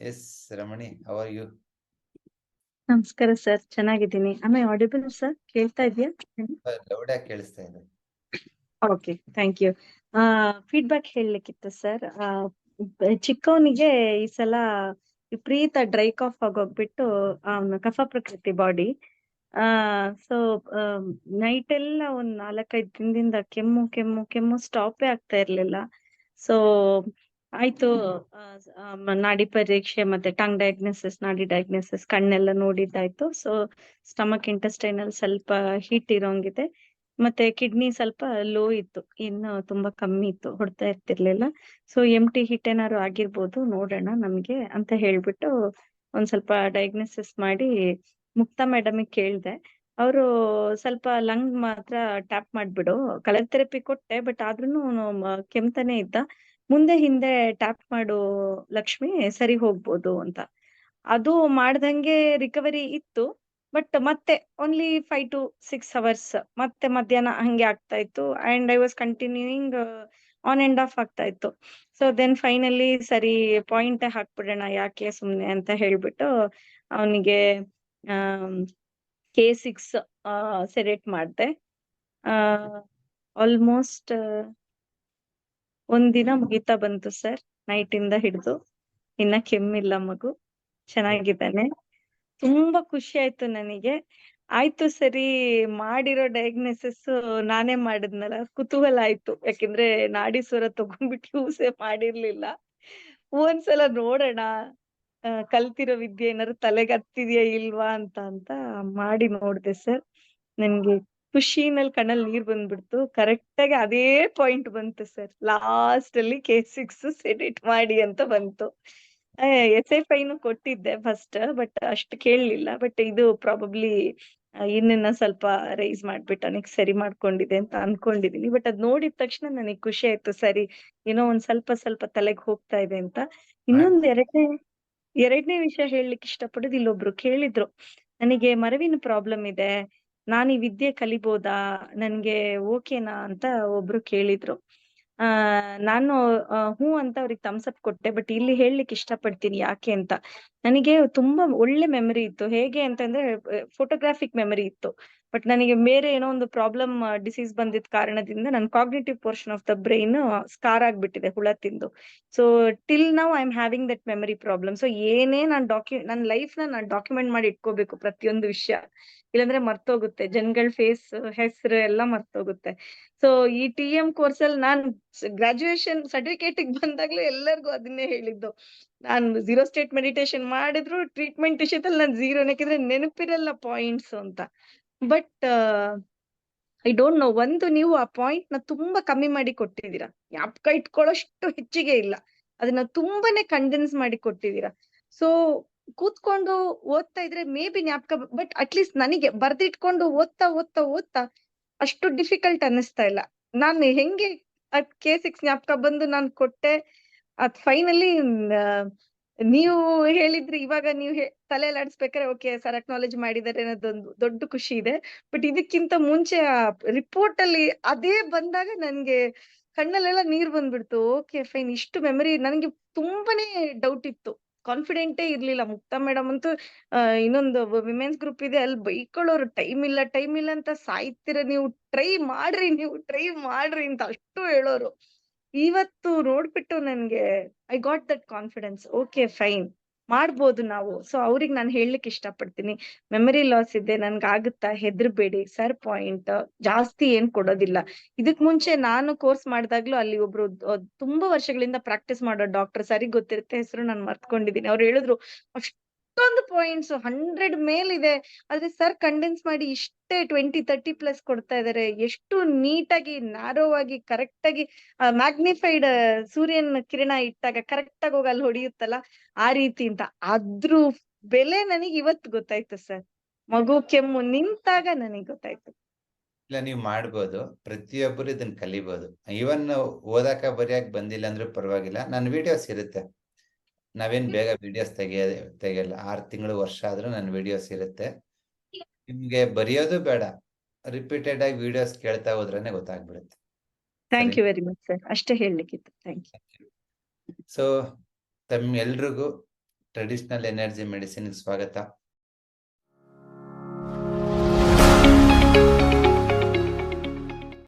Ramani. How are you ನಮಸ್ಕಾರ sir ಚೆನ್ನಾಗಿದ್ದೀನಿ. ಆಮೇಲೆ ಆಡಿಬಲ್ ಸರ್? ಕೇಳ್ತಾ ಇದೆಯಾ ಲೌಡ್ ಆಗಿ ಕೇಳಿಸ್ತಾ ಇದೆ. ಓಕೆ ಥ್ಯಾಂಕ್ ಯು ಫೀಡ್ಬ್ಯಾಕ್ ಹೇಳಲಿಕ್ಕಿತ್ತು ಸರ್. ಚಿಕ್ಕವನಿಗೆ ಈ ಸಲ ವಿಪರೀತ ಡ್ರೈ ಕಾಫ್ ಆಗೋಗ್ಬಿಟ್ಟು ಅವನ ಕಫ ಪ್ರಕೃತಿ ಬಾಡಿ ಆ ಸೊ ನೈಟ್ ಎಲ್ಲ ಒಂದ್ ನಾಲ್ಕೈದು ದಿನದಿಂದ ಕೆಮ್ಮು ಕೆಮ್ಮು ಕೆಮ್ಮು ಸ್ಟಾಪೇ ಆಗ್ತಾ ಇರ್ಲಿಲ್ಲ. ಸೊ ಆಯ್ತು. ನಾಡಿ ಪರೀಕ್ಷೆ ಮತ್ತೆ ಟಂಗ್ ಡಯಾಗ್ನೋಸಿಸ್ ನಾಡಿ ಡಯಾಗ್ನೋಸಿಸ್ ಕಣ್ಣೆಲ್ಲ ನೋಡಿದ್ದಾಯ್ತು. ಸೊ ಸ್ಟಮಕ್ ಇಂಟೆಸ್ಟೈನಲ್ ಸ್ವಲ್ಪ ಹೀಟ್ ಇರೋಂಗಿದೆ. ಮತ್ತೆ ಕಿಡ್ನಿ ಸ್ವಲ್ಪ ಲೋ ಇತ್ತು. ಇನ್ನು ತುಂಬಾ ಕಮ್ಮಿ ಇತ್ತು. ಹೊಡ್ತಾ ಇರ್ತಿರ್ಲಿಲ್ಲ. ಸೊ ಎಂಟಿ ಹಿಟ್ ಏನಾದ್ರು ಆಗಿರ್ಬೋದು ನೋಡೋಣ ನಮ್ಗೆ ಅಂತ ಹೇಳ್ಬಿಟ್ಟು ಒಂದ್ ಸ್ವಲ್ಪ ಡಯಾಗ್ನೋಸಿಸ್ ಮಾಡಿ ಮುಕ್ತ ಮೇಡಮ್ ಕೇಳ್ದೆ. ಅವರು ಸ್ವಲ್ಪ ಲಂಗ್ ಮಾತ್ರ ಟ್ಯಾಪ್ ಮಾಡ್ಬಿಡು. ಕಲರ್ ಥೆರಪಿ ಕೊಟ್ಟೆ ಬಟ್ ಆದ್ರೂನು ಕೆಮ್ತಾನೆ ಇದ್ದ. ಮುಂದೆ ಹಿಂದೆ ಟ್ಯಾಪ್ ಮಾಡು ಲಕ್ಷ್ಮಿ, ಸರಿ ಹೋಗ್ಬೋದು ಅಂತ. ಅದು ಮಾಡ್ದಂಗೆ ರಿಕವರಿ ಇತ್ತು ಬಟ್ ಮತ್ತೆ only five to six hours ಮತ್ತೆ ಮಧ್ಯಾಹ್ನ ಹಂಗೆ ಆಗ್ತಾ ಇತ್ತು and I was continuing on and off ಆಗ್ತಾ ಇತ್ತು. ಸೊ ದೆನ್ ಫೈನಲಿ ಸರಿ ಪಾಯಿಂಟ್ ಹಾಕ್ಬಿಡೋಣ ಯಾಕೆ ಸುಮ್ನೆ ಅಂತ ಹೇಳ್ಬಿಟ್ಟು ಅವನಿಗೆ ಕೆ ಸಿಕ್ಸ್ ಸೆಲೆಕ್ಟ್ ಮಾಡಿದೆ. ಆಲ್ಮೋಸ್ಟ್ ಒಂದಿನ ಮುಗಿತಾ ಬಂತು ಸರ್. ನೈಟ್ ಇಂದ ಹಿಡಿದು ಇನ್ನ ಕೆಮ್ಮಿಲ್ಲ ಮಗು. ಚೆನ್ನಾಗಿದ್ದಾನೆ. ತುಂಬಾ ಖುಷಿ ಆಯ್ತು ನನಗೆ. ಆಯ್ತು ಸರಿ, ಮಾಡಿರೋ ಡಯಾಗ್ನೋಸಿಸ್ ನಾನೇ ಮಾಡಿದ್ನಲ್ಲ. ಕುತೂಹಲ ಆಯ್ತು. ಯಾಕಂದ್ರೆ ನಾಡಿ ಸ್ವರ ತಗೊಂಡ್ಬಿಟ್ಟು ಯೂಸೇ ಮಾಡಿರ್ಲಿಲ್ಲ. ಒಂದ್ಸಲ ನೋಡೋಣ. ಕಲ್ತಿರೋ ವಿದ್ಯೆ ಏನಾದ್ರು ತಲೆಗೆ ಹತ್ತಿದ್ಯಾ ಇಲ್ವಾ ಅಂತ ಅಂತ ಮಾಡಿ ನೋಡ್ದೆ ಸರ್. ನನ್ಗೆ ಖುಷಿನಲ್ಲಿ ಕಣ್ಣಲ್ಲಿ ನೀರ್ ಬಂದ್ಬಿಡ್ತು. ಕರೆಕ್ಟ್ ಆಗಿ ಅದೇ ಪಾಯಿಂಟ್ ಬಂತು ಸರ್. ಲಾಸ್ಟ್ ಅಲ್ಲಿ ಕೆ ಸಿಕ್ಸ್ ಸೆಡಿಟ್ ಮಾಡಿ ಅಂತ ಬಂತು. ಎಸ್ ಎಫ್ ಐನು ಕೊಟ್ಟಿದ್ದೆ ಫಸ್ಟ್ ಬಟ್ ಅಷ್ಟು ಕೇಳಲಿಲ್ಲ. ಬಟ್ ಇದು ಪ್ರಾಬಬ್ಲಿ ಇನ್ನನ್ನ ಸ್ವಲ್ಪ ರೈಸ್ ಮಾಡ್ಬಿಟ್ಟು ನನಗೆ ಸರಿ ಮಾಡ್ಕೊಂಡಿದೆ ಅಂತ ಅನ್ಕೊಂಡಿದೀನಿ. ಬಟ್ ಅದ್ ನೋಡಿದ ತಕ್ಷಣ ನನಗೆ ಖುಷಿ ಆಯ್ತು. ಸರಿ ಏನೋ ಒಂದ್ ಸ್ವಲ್ಪ ಸ್ವಲ್ಪ ತಲೆಗೆ ಹೋಗ್ತಾ ಇದೆ ಅಂತ. ಇನ್ನೊಂದ್ ಎರಡನೇ ಎರಡನೇ ವಿಷಯ ಹೇಳಲಿಕ್ಕೆ ಇಷ್ಟಪಡೋದು ಇಲ್ಲೊಬ್ರು ಕೇಳಿದ್ರು. ನನಗೆ ಮರವಿನ ಪ್ರಾಬ್ಲಮ್ ಇದೆ. ನಾನು ಈ ವಿದ್ಯೆ ಕಲಿಬೋದಾ? ನನ್ಗೆ ಓಕೆನಾ ಅಂತ ಒಬ್ರು ಕೇಳಿದ್ರು. ಆ, ನಾನು ಹೂ ಹ್ಞೂ ಅಂತ ಅವ್ರಿಗೆ ಅಪ್ ಕೊಟ್ಟೆ ಬಟ್ ಇಲ್ಲಿ ಹೇಳಲಿಕ್ಕೆ ಇಷ್ಟಪಡ್ತೀನಿ ಯಾಕೆ ಅಂತ. ನನಗೆ ತುಂಬಾ ಒಳ್ಳೆ ಮೆಮರಿ ಇತ್ತು. ಹೇಗೆ ಅಂತಂದ್ರೆ ಫೋಟೋಗ್ರಾಫಿಕ್ ಮೆಮರಿ ಇತ್ತು. ಬಟ್ ನನಗೆ ಬೇರೆ ಏನೋ ಒಂದು ಪ್ರಾಬ್ಲಮ್ ಡಿಸೀಸ್ ಬಂದಿದ್ದ ಕಾರಣದಿಂದ ನನ್ನ cognitive portion of the brain scar ಆಗ್ಬಿಟ್ಟಿದೆ ಹುಳ ತಿಂದು. So till now I am having that memory problem so ಏನೇ ನಾನು ಡಾಕ್ಯು ನನ್ನ ಲೈಫ್ನ ನಾನು ಡಾಕ್ಯುಮೆಂಟ್ ಮಾಡಿ ಇಟ್ಕೋಬೇಕು ಪ್ರತಿಯೊಂದು ವಿಷಯ. ಇಲ್ಲಾಂದ್ರೆ ಮರ್ತೋಗುತ್ತೆ. ಜನಗಳ ಫೇಸ್ ಹೆಸರು ಎಲ್ಲ ಮರ್ತೋಗುತ್ತೆ. ಸೊ ಈ ಟಿ ಎಂ ಕೋರ್ಸ್ ಅಲ್ಲಿ ನಾನು ಗ್ರಾಜುಯೇಷನ್ ಸರ್ಟಿಫಿಕೇಟ್ ಬಂದಾಗ್ಲೂ ಎಲ್ಲರಿಗೂ ಅದನ್ನೇ ಹೇಳಿದ್ದು. ನಾನು ಝೀರೋ ಸ್ಟೇಟ್ ಮೆಡಿಟೇಷನ್ ಮಾಡಿದ್ರು ಟ್ರೀಟ್ಮೆಂಟ್ ವಿಷಯದಲ್ಲಿ ನಾನು ಝೀರೋ ಯಾಕಂದ್ರೆ ನೆನಪಿರಲ್ಲ ಪಾಯಿಂಟ್ಸ್ ಅಂತ. ಬಟ್ ಐ ಡೋಂಟ್ ನೋ ಒಂದು ನೀವು ಆ ಪಾಯಿಂಟ್ನ ತುಂಬಾ ಕಮ್ಮಿ ಮಾಡಿ ಕೊಟ್ಟಿದ್ದೀರಾ. ಜ್ಞಾಪಕ ಇಟ್ಕೊಳ್ಳೋಷ್ಟು ಹೆಚ್ಚಿಗೆ ಇಲ್ಲ. ಅದನ್ನ ತುಂಬಾನೇ ಕಂಡೆನ್ಸ್ ಮಾಡಿ ಕೊಟ್ಟಿದ್ದೀರಾ. ಸೊ ಕೂತ್ಕೊಂಡು ಓದ್ತಾ ಇದ್ರೆ ಮೇ ಬಿ ಜ್ಞಾಪಕ ಬಟ್ ಅಟ್ಲೀಸ್ಟ್ ನನಗೆ ಬರ್ದಿಟ್ಕೊಂಡು ಓದ್ತಾ ಓದ್ತಾ ಓದ್ತಾ ಅಷ್ಟು ಡಿಫಿಕಲ್ಟ್ ಅನ್ನಿಸ್ತಾ ಇಲ್ಲ. ನಾನು ಹೆಂಗೆ ಅದ್ ಕೆ ಸಿಕ್ಸ್ ಜ್ಞಾಪಕ ಬಂದು ನಾನು ಕೊಟ್ಟೆ, ಅದ್ ಫೈನಲಿ ನೀವು ಹೇಳಿದ್ರಿ ಇವಾಗ ನೀವು ತಲೆಯಲ್ಲಿ ಆಡಿಸ್ಬೇಕಾದ್ರೆ ಓಕೆ ಸರ್ ಅಕ್ನಾಲೇಜ್ ಮಾಡಿದಾರೆ ಅನ್ನೋದೊಂದು ದೊಡ್ಡ ಖುಷಿ ಇದೆ. ಬಟ್ ಇದಕ್ಕಿಂತ ಮುಂಚೆ ರಿಪೋರ್ಟ್ ಅಲ್ಲಿ ಅದೇ ಬಂದಾಗ ನನ್ಗೆ ಕಣ್ಣಲ್ಲೆಲ್ಲ ನೀರ್ ಬಂದ್ಬಿಡ್ತು. ಓಕೆ ಫೈನ್ ಇಷ್ಟು ಮೆಮರಿ ನನಗೆ ತುಂಬಾನೇ ಡೌಟ್ ಇತ್ತು. ಕಾನ್ಫಿಡೆಂಟೇ ಇರ್ಲಿಲ್ಲ. ಮುಕ್ತ ಮೇಡಮ್ ಅಂತೂ ಇನ್ನೊಂದು ವಿಮೆನ್ಸ್ ಗ್ರೂಪ್ ಇದೆ. ಅಲ್ಲಿ ಬೈಕೊಳ್ಳೋರು ಟೈಮ್ ಇಲ್ಲ ಟೈಮ್ ಇಲ್ಲ ಅಂತ ಸಾಯ್ತೀರ ನೀವು. ಟ್ರೈ ಮಾಡ್ರಿ ನೀವು. ಟ್ರೈ ಮಾಡ್ರಿ ಅಂತ ಅಷ್ಟು ಹೇಳೋರು. ಇವತ್ತು ನೋಡ್ಬಿಟ್ಟು ನನ್ಗೆ I got that confidence okay fine ಮಾಡ್ಬೋದು ನಾವು. ಸೊ ಅವ್ರಿಗೆ ನಾನು ಹೇಳಲಿಕ್ಕೆ ಇಷ್ಟಪಡ್ತೀನಿ. ಮೆಮರಿ ಲಾಸ್ ಇದೆ ನನ್ಗೆ ಆಗುತ್ತಾ ಹೆದರ್ಬೇಡಿ. ಸರ್ ಪಾಯಿಂಟ್ ಜಾಸ್ತಿ ಏನ್ ಕೊಡೋದಿಲ್ಲ. ಇದಕ್ ಮುಂಚೆ ನಾನು ಕೋರ್ಸ್ ಮಾಡಿದಾಗ್ಲೂ ಅಲ್ಲಿ ಒಬ್ರು ತುಂಬಾ ವರ್ಷಗಳಿಂದ ಪ್ರಾಕ್ಟೀಸ್ ಮಾಡೋ ಡಾಕ್ಟರ್ ಸರಿ ಗೊತ್ತಿರುತ್ತೆ? ಹೆಸರು ನಾನು ಮರ್ತ್ಕೊಂಡಿದ್ದೀನಿ ಅವ್ರು ಹೇಳಿದ್ರು ಅಷ್ಟೊಂದು ಪಾಯಿಂಟ್ಸ್ ಹಂಡ್ರೆಡ್ ಮೇಲ್ ಇದೆ. ಆದ್ರೆ ಸರ್ ಕಂಡೆನ್ಸ್ ಮಾಡಿ ಇಷ್ಟೇ ಟ್ವೆಂಟಿ ತರ್ಟಿ ಪ್ಲಸ್ ಕೊಡ್ತಾ ಇದಾರೆ. ಎಷ್ಟು ನೀಟಾಗಿ ನ್ಯಾರೋ ಆಗಿ ಕರೆಕ್ಟ್ ಆಗಿ ಮ್ಯಾಗ್ನಿಫೈಡ್ ಸೂರ್ಯನ ಕಿರಣ ಇಟ್ಟಾಗ ಕರೆಕ್ಟ್ ಆಗಿ ಹೋಗಿ ಅಲ್ಲಿ ಹೊಡಿಯುತ್ತಲ್ಲ, ಆ ರೀತಿ ಅಂತ. ಅದ್ರ ಬೆಲೆ ನನಗೆ ಇವತ್ತು ಗೊತ್ತಾಯ್ತು ಸರ್ ಮಗು ಕೆಮ್ಮು ನಿಂತಾಗ ನನಗೆ ಗೊತ್ತಾಯ್ತು. ಇಲ್ಲ, ನೀವು ಮಾಡ್ಬೋದು. ಪ್ರತಿಯೊಬ್ಬರು ಇದನ್ನ ಕಲಿಬಹುದು ಇವನ್ ಓದಾಕ ಬರೆಯಕ್ ಬಂದಿಲ್ಲ ಅಂದ್ರೆ ಪರವಾಗಿಲ್ಲ. ನನ್ನ ವಿಡಿಯೋಸ್ ಇರುತ್ತೆ. ನಾವೇನ್ ಬೇಗ ವಿಡಿಯೋಸ್ ತೆಗಿಯ ತೆಗೆಯಲ್ಲ. ಆರ್ ತಿಂಗಳು ವರ್ಷ ಆದ್ರೂ ನನ್ನ ವಿಡಿಯೋಸ್ ಇರುತ್ತೆ. ನಿಮ್ಗೆ ಬರೆಯೋದು ಬೇಡ. ರಿಪೀಟೆಡ್ ಆಗಿ ವಿಡಿಯೋಸ್ ಕೇಳ್ತಾ ಹೋದ್ರೇನೆ ಗೊತ್ತಾಗ್ಬಿಡುತ್ತೆ. Thank you very much sir ಅಷ್ಟೇ ಹೇಳಲಿಕ್ಕಿತ್ತು. ಥ್ಯಾಂಕ್ ಯು ಸೊ ತಮ್ಮೆಲ್ರಿಗೂ ಟ್ರೆಡಿಷನಲ್ ಎನರ್ಜಿ ಮೆಡಿಸಿನ್ ಸ್ವಾಗತ.